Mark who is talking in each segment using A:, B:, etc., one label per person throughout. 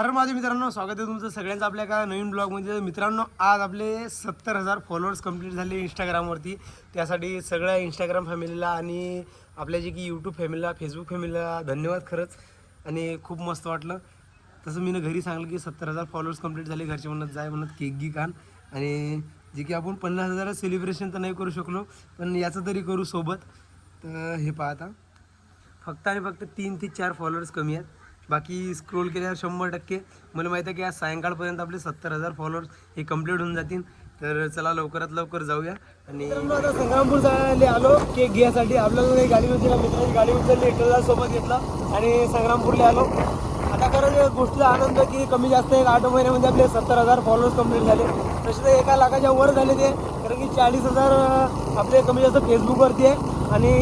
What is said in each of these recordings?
A: अरे माझे मित्रांनो स्वागत आहे तुमचं सगळ्यांचं आपल्या एका नवीन ब्लॉगमध्ये. मित्रांनो आज आपले सत्तर हजार फॉलोअर्स कंप्लीट झाले इंस्टाग्रामवरती त्यासाठी सगळ्या इंस्टाग्राम फॅमिलीला आणि आपल्या जे की यूट्यूब फॅमिलीला फेसबुक फॅमिलीला धन्यवाद खरंच. आणि खूप मस्त वाटलं. तसं मी घरी सांगलं की सत्तर हजार फॉलोअर्स कंप्लीट झाले घरचे म्हणत जाय म्हणत केक गी खान. आणि जे की आपण पन्नास हजार सेलिब्रेशन तर नाही करू शकलो पण याचं तरी करू सोबत. तर हे पाहता फक्त आणि फक्त तीन ते चार फॉलोअर्स कमी आहेत. बाकी स्क्रोल केल्यावर शंभर टक्के. मला माहिती आहे की आज सायंकाळपर्यंत आपले सत्तर हजार फॉलोअर्स हे कंप्लीट होऊन जातील. तर चला लवकरात लवकर जाऊया. आणि आता संग्रामपूर जायला आलो केक घ्यायसाठी आपल्याला काही गाडी होती मित्राची गाडी उचलली एकट्याला सोबत घेतला आणि संग्रामपूरला आलो. आता खरं गोष्टीचा आनंद की कमी जास्त एक आठ महिन्यामध्ये आपले सत्तर हजार फॉलोअर्स कंप्लीट झाले. तसे तर एका लाखाच्या वर झाले ते कारण की चाळीस हजार आपले कमी जास्त फेसबुकवरती आहे. आणि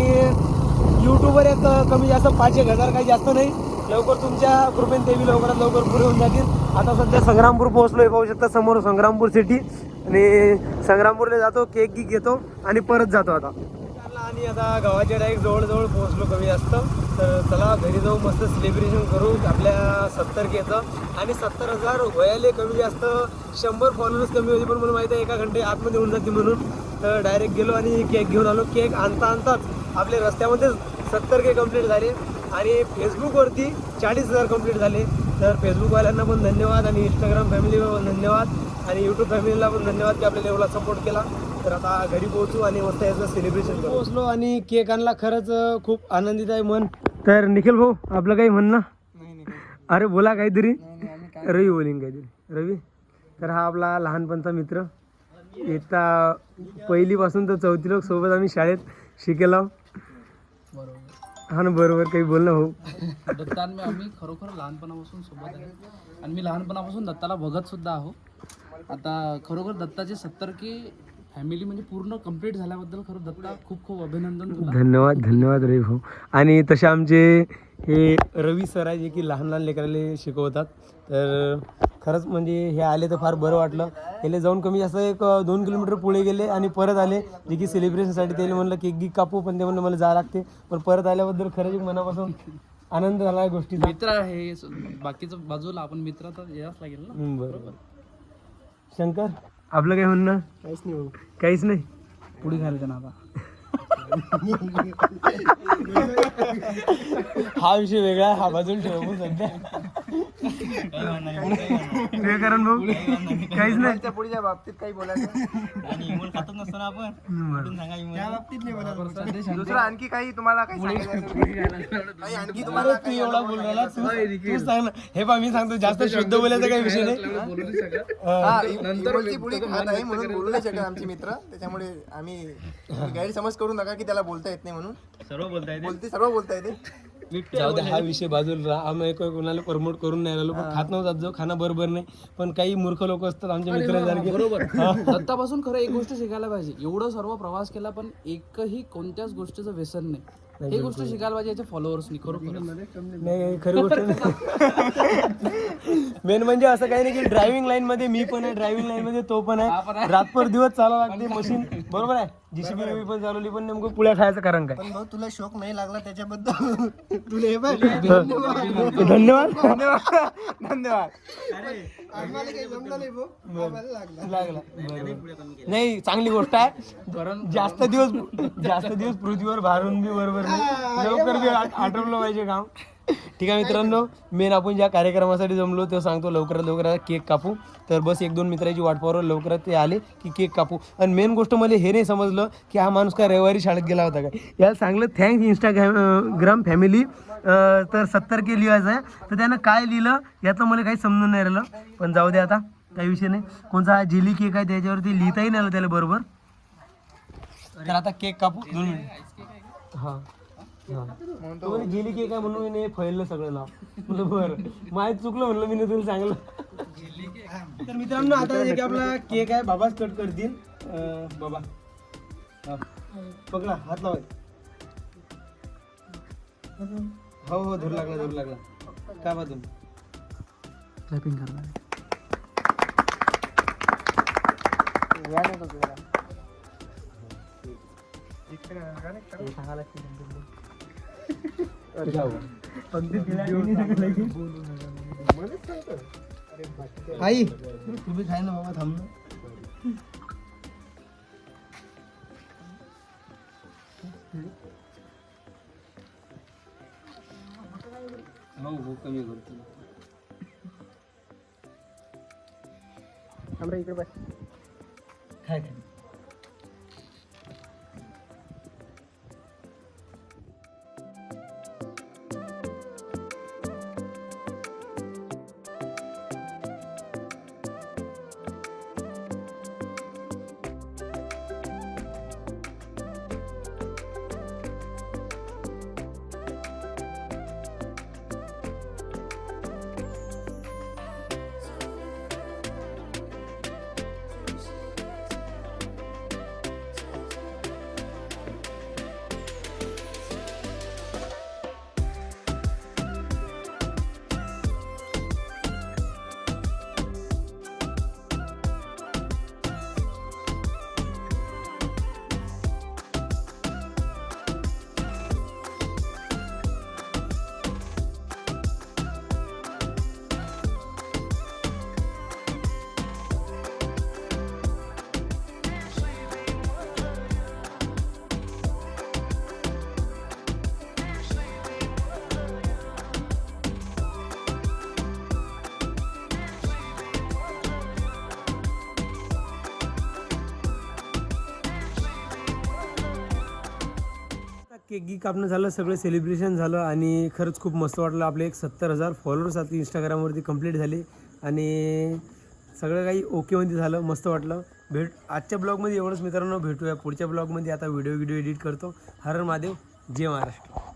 A: यूट्यूबवर एक कमी जास्त पाच एक हजार काही जास्त नाही. लवकर तुमच्या कृपेने देवी लवकरात लवकर पुरे होऊन जातील. आता सध्या संग्रामपूर पोहोचलो हे पाहू शकता समोर संग्रामपूर सिटी आणि संग्रामपूरला जातो केक गी घेतो आणि परत जातो आता. आणि आता गावाच्या डायरेक्ट जवळजवळ पोहोचलो कमी जास्त. तर चला घरी जाऊ मस्त सेलिब्रेशन करू आपल्या सत्तर केचं आणि सत्तर हजार वयाले कमी जास्त. शंभर फॉलोअर्स कमी होते पण मला माहिती आहे एका घंटे आतमध्ये होऊन जाते म्हणून. तर डायरेक्ट गेलो आणि केक घेऊन आलो. केक आणता आणताच आपले रस्त्यामध्येच सत्तर के कंप्लीट झाले. आणि फेसबुकवरती चाळीस हजार कंप्लीट झाले. तर फेसबुकवाल्यांना पण धन्यवाद आणि इंस्टाग्राम फॅमिलीला पण धन्यवाद. आणि यूट्यूब फॅमिलीला पण धन्यवाद की आपल्याला एवढा सपोर्ट केला. तर आता घरी पोहोचू आणि मस्त याचं सेलिब्रेशन करू. पोहोचलो आणि केक आणला. खरंच खूप आनंदित आहे मन. तर निखिल भाऊ आपलं काही म्हणणं? अरे बोला काहीतरी. रवी बोलिंग काहीतरी. रवी? तर हा आपला लहानपणचा मित्र. इथं पहिलीपासून तर चौथी लोक सोबत आम्ही शाळेत शिकेला. हा ना बरोबर काही बोल ना भाऊ.
B: दत्ता आणि मी आम्ही खरोखर लहानपणापासून सोबत आहे. आणि मी लहानपणापासून दत्ताला बघत सुद्धा आहो. आता खरोखर दत्ताचे सत्तर की फॅमिली म्हणजे पूर्ण कंप्लीट झाल्याबद्दल खरं दत्ता खूप खूप अभिनंदन तुला.
A: धन्यवाद धन्यवाद रवी भाऊ. आणि तसे आमचे हे रवी सर आहे जे की लहान लहान लेकराले शिकवतात. तर खरंच म्हणजे हे आले तर फार बरं वाटलं. गेले जाऊन कमी जास्त एक दोन किलोमीटर पुढे गेले आणि परत आले. जे की सेलिब्रेशनसाठी त्याला म्हणलं केक गी कापू पण ते म्हणलं मला जा लागते. पण परत आल्याबद्दल खरंच एक मनापासून आनंद झाला आहे गोष्टीचा.
B: मित्र आहे बाकीचं बाजूला आपण मित्र तर याच लागेल ना?
A: बरोबर. शंकर आपलं काय म्हणणं? काहीच नाही काहीच नाही.
B: पुढे घालायचं ना आता.
A: हा विषय वेगळा हा बाजूला ठेवू सध्या. विवेकानंद भाऊ काहीच नाही.
C: त्या पुढच्या बाबतीत काही बोलायचं
A: हम्म, बरोबर.
C: दुसरं आणखी काही तुम्हाला काही सांगायचं आणखी तुम्हाला
A: तू एवढा बोल राहिला तू तू सांग ना. हे पहा मी सांगतो जास्त शुद्ध बोलायचा काही विषय नाही.
C: हा. पुढे खात आहे म्हणून बोलू नाही शकत आमचे मित्र. त्याच्यामुळे आम्ही गैरसमज करू नका की त्याला बोलता येत नाही म्हणून. सर्व बोलता येते. बोलते सर्व बोलता येते.
A: जाऊ दे हा विषय बाजूला राहा. आम्ही एक कोणाला प्रमोट करून नाही राहिलो पण खात नव्हतात जो खाना बरोबर नाही. पण काही मूर्ख लोक असतात आमच्या मित्रांसारखे.
B: बरोबर. दत्तापासून खरं एक गोष्ट शिकायला पाहिजे. एवढं सर्व प्रवास केला पण एकही कोणत्याच गोष्टीचं व्यसन नाही. हे गोष्ट शिकायला पाहिजे याच्या फॉलोअर्सनी खरोखर
A: नाही. खरी गोष्ट मेन म्हणजे असं काही नाही की ड्रायव्हिंग लाईन मध्ये मी पण आहे ड्रायव्हिंग लाईन मध्ये तो पण आहे. रातभर दिवस चालावं लागते मशीन बरोबर आहे. जीसीबी पण चालवली पण नेमकं पुढे खायचं कारण काय?
C: पण भाऊ तुला शोक नाही लागला त्याच्याबद्दल? तुला हे बघ.
A: धन्यवाद.
C: धन्यवाद. आम्हाला काही जमलं नाही भाऊ. आम्हाला लागला.
A: लागला. बरोबर. नाही चांगली गोष्ट आहे. जास्त दिवस जास्त दिवस पृथ्वीवर भारून बी बरोबर नाही. लवकर बी आठवलं पाहिजे काम ठीक आहे मित्रांनो मेन आपण ज्या कार्यक्रमासाठी जमलो तो सांगतो लवकरात लवकर केक कापू. तर बस एक दोन मित्राची वाट पाहू लवकरात ते आले की केक कापू. आणि मेन गोष्ट मला हे नाही समजलं की हा माणूस काय रविवारी शाळेत गेला होता काय. याला सांगलं थँक्स इंस्टाग्राम ग्राम फॅमिली तर सत्तर के लिहायचं आहे. तर त्यानं काय लिहिलं याचं मला काही समजून नाही राहिलं. पण जाऊ दे आता काही विषय नाही. कोणता हा जेली केक आहे त्याच्यावरती लिहिताही नाही आलं त्याला बरोबर. तर आता केक कापू दोन मिनिट. हां. हा. तो म्हणे जेली केक आहे म्हणून मी फैललं सगळं नाव म्हणलं बरं. माहीत चुकलं म्हणलं मी तुला सांगलं. तर मित्रांनो आता एक आपला केक आहे बाबाच कट करतील. अं, बाबा. हा. पकडा हात लावा हो हो धरू लागला धरू लागला. काय बाजून
B: क्लॅपिंग करणार
A: पंक्ती दिल्या आई तुम्ही खाय ना बाबा थांब ना
B: हो हो कमी करतो
A: इकडे बाय खाय खाय केक गी कापणं झालं सगळं सेलिब्रेशन झालं आणि खरंच खूप मस्त वाटलं. आपले एक सत्तर हजार फॉलोअर्स आता इंस्टाग्रामवरती कंप्लीट झाले आणि सगळं काही ओकेमध्ये झालं मस्त वाटलं. भेट आजच्या ब्लॉगमध्ये एवढंच मित्रांनो भेटूया पुढच्या ब्लॉगमध्ये आता व्हिडिओ व्हिडिओ एडिट करतो. हर महादेव जय महाराष्ट्र.